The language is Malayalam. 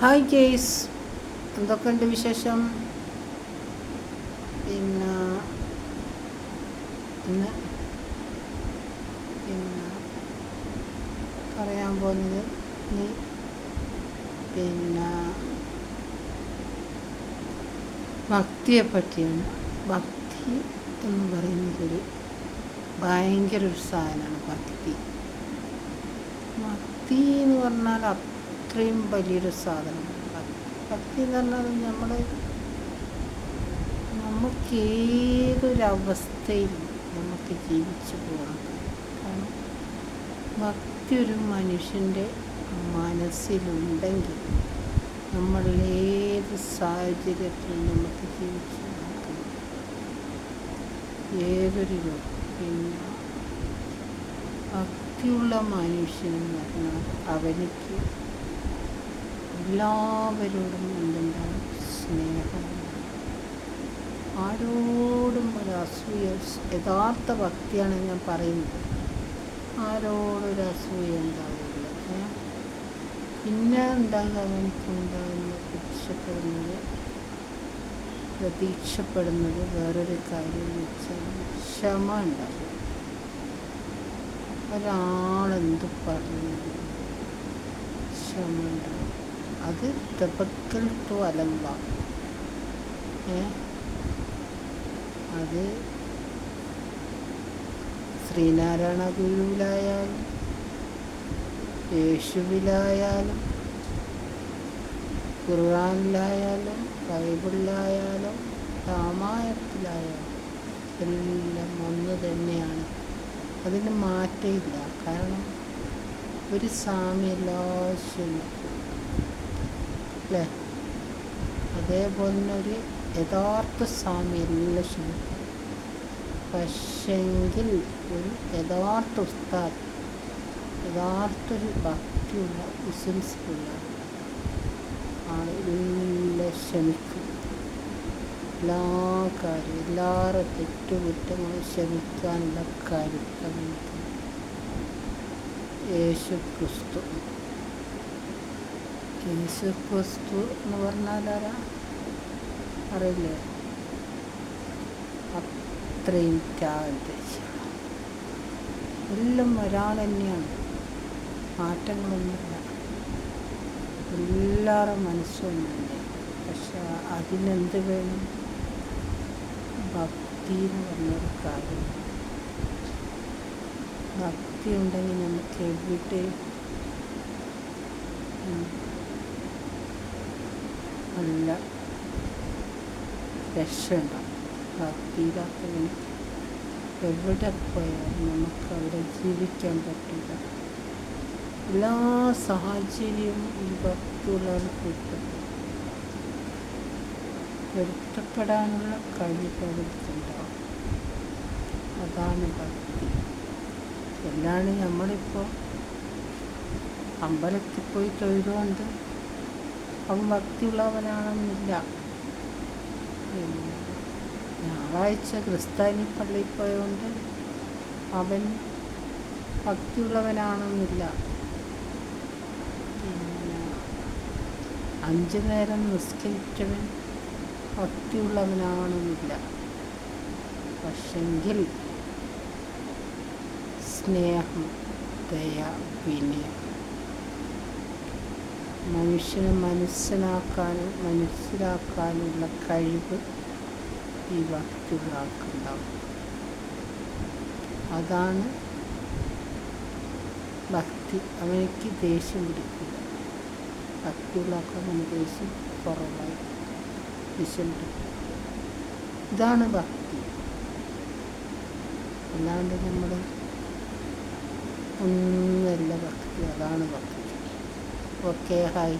ഹായ് ജെയ്സ് എന്തൊക്കെയുണ്ട് വിശേഷം? പിന്നെ ഇന്ന് പിന്നെ പറയാൻ പോകുന്നത് നീ പിന്നെ ഭക്തിയെ പറ്റിയാണ് ഭക്തി എന്ന് പറയുന്നതൊരു ഭയങ്കര ഒരു സാധനമാണ് ഭക്തി. ഭക്തി എന്ന് പറഞ്ഞാൽ അത്രയും വലിയൊരു സാധനമാണ് ഭക്തി എന്ന് പറഞ്ഞാൽ നമ്മൾ നമുക്ക് നമുക്ക് ജീവിച്ചു പോകാം കാരണം ഭക്തി ഒരു മനുഷ്യന്റെ മനസ്സിലുണ്ടെങ്കിൽ നമ്മൾ ഏത് സാഹചര്യത്തിലും നമുക്ക് ജീവിച്ചു നോക്കാം ഏതൊരു പിന്നെ ഭക്തിയുള്ള മനുഷ്യനെന്ന് പറഞ്ഞാൽ അവനിക്ക് എല്ലാവരോടും എന്തുണ്ടാവും സ്നേഹം. ആരോടും ഒരു അസൂയ യഥാർത്ഥ ഭക്തിയാണ് ഞാൻ പറയുന്നത്. ആരോടൊരു അസൂയ ഉണ്ടാവില്ല? പിന്നെ ഉണ്ടാകാൻ അവനക്ക് ഉണ്ടാകുന്ന പ്രത്യക്ഷപ്പെടുന്നത് പ്രതീക്ഷപ്പെടുന്നത് വേറൊരു കാര്യം വെച്ചാൽ ക്ഷമ ഉണ്ടാകും. ഒരാളെന്ത് പറഞ്ഞു ക്ഷമ ഉണ്ടാകും. അത് തപക്കൽ ടു ഏ? അത് ശ്രീനാരായണ ഗുരുവിലായാലും യേശുവിലായാലും ഖുർആാനിലായാലും ബൈബിളിലായാലും രാമായണത്തിലായാലും എല്ലാം ഒന്ന് തന്നെയാണ്. അതിന് മാറ്റമില്ല. കാരണം ഒരു സ്വാമി എല്ലാ അല്ലേ? അതേപോലെ ഒരു യഥാർത്ഥ സ്വാമി എല്ലാം ക്ഷമിക്കും പക്ഷെങ്കിൽ ഒരു യഥാർത്ഥ ഉസ്താദ് യഥാർത്ഥ ഒരു ഭക്തിയുള്ള വിശ്വസിക്കുന്ന ആണ് എല്ലാം ക്ഷമിക്കും എല്ലാ കാര്യം എല്ലാവരുടെ തെറ്റുകുറ്റങ്ങളും ക്ഷമിക്കാനുള്ള കാര്യം. യേശു ക്രിസ്തു യേശു ടു എന്ന് പറഞ്ഞാൽ ആരാ? അറിയില്ലേ? അത്രയും ത്യാഗത്തെ എല്ലാം ഒരാൾ തന്നെയാണ്. മാറ്റങ്ങളൊന്നുമില്ല. എല്ലാവരും മനസ്സും തന്നെ പക്ഷെ അതിനെന്ത് വേണം? ഭക്തി എന്ന് പറഞ്ഞൊരു കാര്യം. ഭക്തി ഉണ്ടെങ്കിൽ നമുക്ക് എവിടെ നല്ല രക്ഷയുണ്ടാവും ഭക്തിയില്ലാത്തവന് എവിടെ പോയാലും നമുക്ക് അവിടെ ജീവിക്കാൻ പറ്റില്ല. എല്ലാ സാഹചര്യവും ഈ ഭക്തിയുള്ളവർക്ക് കിട്ടും. പൊരുത്തപ്പെടാനുള്ള കഴിവ് അവർക്കുണ്ടാവും. അതാണ് ഭക്തി. എന്നാണ് നമ്മളിപ്പോൾ അമ്പലത്തിൽ പോയി തൊഴുതുകൊണ്ട് അവൻ ഭക്തിയുള്ളവനാണെന്നില്ല. ഞായറാഴ്ച ക്രിസ്ത്യാനി പള്ളിയിൽ പോയതുകൊണ്ട് അവൻ ഭക്തിയുള്ളവനാണെന്നില്ല. അഞ്ചു നേരം നിസ്കരിച്ചവൻ ഭക്തിയുള്ളവനാണെന്നില്ല. പക്ഷെങ്കിൽ സ്നേഹം ദയ വിനയം മനുഷ്യനെ മനസ്സിലാക്കാനും മനസ്സിലാക്കാനുള്ള കഴിവ് ഈ ഭക്തികളാക്കുണ്ടാവും അതാണ് ഭക്തി. അവനിക്ക് ദേഷ്യം പിടിക്കില്ല. ഭക്തിയുള്ള ആൾക്ക് അവന് ദേഷ്യം കുറവായി ദേഷ്യം പിടിക്കും ഇതാണ് ഭക്തി. അല്ലാണ്ട് നമ്മൾ ഒന്നല്ല ഭക്തി. അതാണ് ഭക്തി. Okay hi